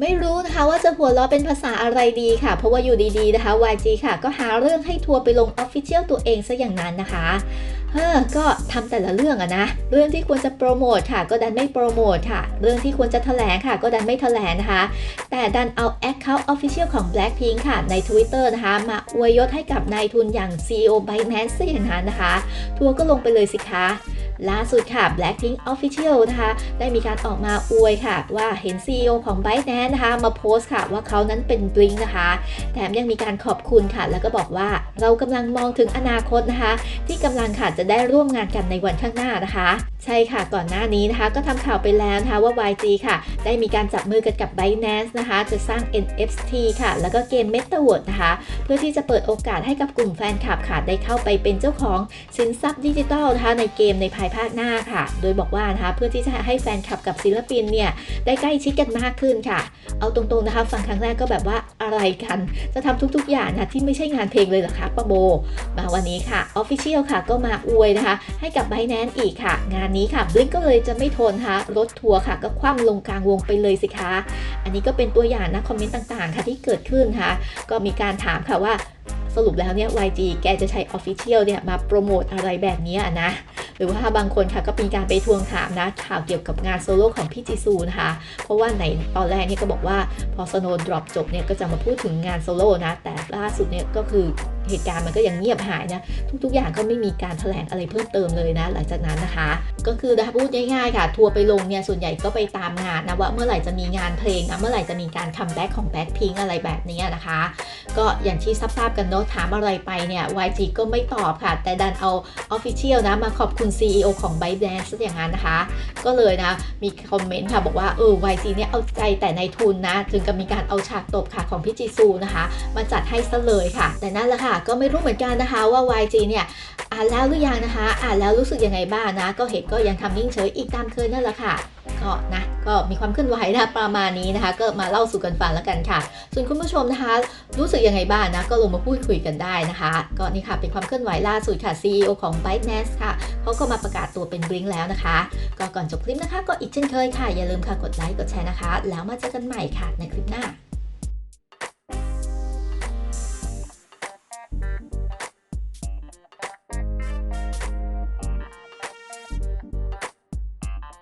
ไม่รู้นะคะว่าจะหัวเราะเป็นภาษาอะไรดีค่ะ เพราะว่าอยู่ดีๆนะคะ YG ค่ะ ก็หาเรื่องให้ทัวร์ไปลง Official ตัวเองซะอย่างนั้นนะคะเฮ้อก็ทำแต่ละเรื่องอะนะ เรื่องที่ควรจะโปรโมทค่ะ ก็ดันไม่โปรโมทค่ะ เรื่องที่ควรจะแถลงค่ะ ก็ดันไม่แถลงนะคะ แต่ดันเอา Account Official ของ Blackpink ค่ะ ใน Twitter นะคะ มาอวยยศให้กับนายทุนอย่าง CEO ByteDance ซะอย่างนั้นนะคะ ทัวร์ก็ลงไปเลยสิคะ ล่าสุดค่ะ Blackpink Official นะคะ ได้มีการออกมาอวยค่ะ ว่าเห็น CEO ของ ByteDance นะคะ มาโพสต์ค่ะว่าเขานั้นเป็น Blink นะคะ แถมยังมีการขอบคุณค่ะ แล้วก็บอกว่าเรากำลังมองถึงอนาคตนะคะ ที่กำลังค่ะจะได้ร่วมงานกันในวันข้างหน้านะคะ ใช่ค่ะก่อนหน้านี้นะคะ ก็ทำข่าวไปแล้วนะคะว่า YG ค่ะ ได้มีการจับมือกันกับ Binance นะคะ จะสร้าง NFT ค่ะ แล้วก็เกม Metaverse นะคะ เพื่อที่จะเปิดโอกาสให้กับกลุ่มแฟนคลับค่ะได้เข้าไปเป็นเจ้าของสินทรัพย์ดิจิทัลนะคะในเกมในภายภาคหน้าค่ะ โดยบอกว่านะคะเพื่อที่จะให้แฟนคลับกับศิลปินเนี่ยได้ใกล้ชิดกันมากขึ้นค่ะ เอาตรงๆนะคะ ฟังครั้งแรกก็แบบว่าอะไรกัน จะทำทุกๆอย่างนะที่ไม่ใช่งานเพลงเลยเหรอคะป้าโบ มาวันนี้ค่ะ Official ค่ะก็มาอวยนะคะ ให้กับ b บ n a n c e อีกค่ะ งานนี้ค่ะ Blink ก็เลยจะไม่ทนค่ะรถทัวร์ค่ะ ก็คว่ำลงกลางวงไปเลยสิคะ อันนี้ก็เป็นตัวอย่างนะคอมเมนต์ต่างๆ ค่ะที่เกิดขึ้นค่ะก็มีการถามค่ะว่าสรุปแล้วเนี่ย YG แกจะใช้ Official เนี่ยมาโปรโมทอะไรแบบนี้นะ หรือว่าบางคนค่ะก็มีการไปทวงถามนะข่าวเกี่ยวกับงานโซโล่ของพี่จีซูนะคะ เพราะว่าในตอนแรกเนี่ยก็บอกว่าพอ Snow Drop จบเนี่ยก็จะมาพูดถึงงานโซโล่นะ แต่ล่าสุดเนี่ยก็คือเหตุการณ์มันก็ยังเงียบหายนะทุก ๆ อย่างก็ไม่มีการแถลงอะไรเพิ่มเติมเลยนะ หลังจากนั้นนะคะ ก็คือนะคะพูดง่ายๆค่ะ ทัวร์ไปลงเนี่ยส่วนใหญ่ก็ไปตามงานนะว่าเมื่อไหร่จะมีงานเพลงนะเมื่อไหร่จะมีการคัมแบ็กของแบ็คพิงอะไรแบบนี้นะคะ ก็อย่างที่ทราบๆกันเนาะถามอะไรไปเนี่ย YG ก็ไม่ตอบค่ะ แต่ดันเอา Official นะมาขอบคุณ CEO ของ ByteDance ซะอย่างนั้นนะคะ ก็เลยนะมีคอมเมนต์ค่ะบอกว่าเออ YG เนี่ยเอาใจแต่ในทุนนะถึงกับมีการเอาฉากตบค่ะของพี่จีซูนะคะ มาจัดให้ซะเลยค่ะ แต่นั่นแหละค่ะก็ไม่รู้เหมือนกันนะคะว่า YG เนี่ยอ่านแล้วหรือยังนะคะ อ่านแล้วรู้สึกยังไงบ้างนะ ก็เห็นก็ยังทำนิ่งเฉยอีกตามเคยนั่นแหละค่ะก็นะก็มีความเคลื่อนไหวนะประมาณนี้นะคะ ก็มาเล่าสู่กันฟังแล้วกันค่ะ ส่วนคุณผู้ชมนะคะ รู้สึกยังไงบ้างนะ ก็ลงมาพูดคุยกันได้นะคะ ก็นี่ค่ะเป็นความเคลื่อนไหวล่าสุดค่ะ CEO ของ ByteDance ค่ะเขาก็มาประกาศตัวเป็น Blink แล้วนะคะ ก็ก่อนจบคลิปนะคะ ก็อีกเช่นเคยค่ะ อย่าลืมค่ะกดไลค์กดแชร์นะคะ แล้วมาเจอกันใหม่ค่ะในคลิปหน้า